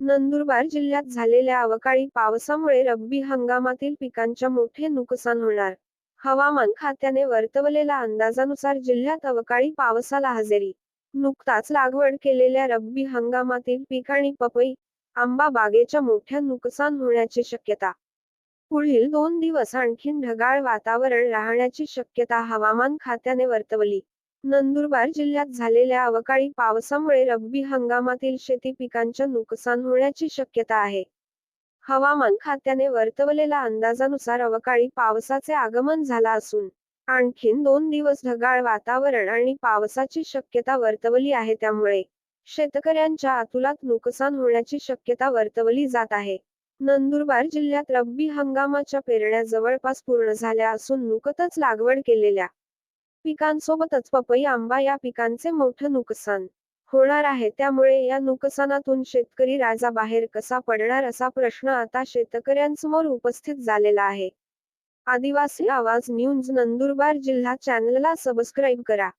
नंदुरबार जिल्ह्यात झालेल्या अवकाळी पावसामुळे रब्बी हंगामातील पिकांच्या मोठे नुकसान होणार. हवामान खात्याने वर्तवलेल्या अंदाजानुसार जिल्ह्यात अवकाळी पावसाला हजेरी. नुकताच लागवड केलेल्या रब्बी हंगामातील पीक आणि पपई आंबा बागेच्या मोठ्या नुकसान होण्याची शक्यता. पुढील दोन दिवस आणखीन ढगाळ वातावरण राहण्याची शक्यता हवामान खात्याने वर्तवली. नंदुरबार जिल्ह्यात झालेल्या अवकाळी पावसामुळे रब्बी हंगामातील शेती पिकांच्या नुकसान होण्याची शक्यता आहे. हवामान खात्याने वर्तवलेल्या अंदाजानुसार अवकाळी पावसाचे आगमन झाला असून आणखीन दोन दिवस ढगाळ वातावरण आणि पावसाची शक्यता वर्तवली आहे त्यामुळे शेतकऱ्यांच्या अतुलात नुकसान होण्याची शक्यता वर्तवली जात आहे. नंदुरबार जिल्ह्यात रब्बी हंगामाच्या पेरण्या जवळपास पूर्ण झाल्या असून नुकतच लागवड केलेल्या पिकांसोबतच पपई आंबा या पिकांचे मोठं नुकसान होणार आहे. त्यामुळे या नुकसानातून शेतकरी राजा बाहेर कसा पडणार असा प्रश्न आता शेतकऱ्यांसमोर उपस्थित झालेला आहे. आदिवासी आवाज न्यूज नंदुरबार जिल्हा चॅनलला सबस्क्राईब करा.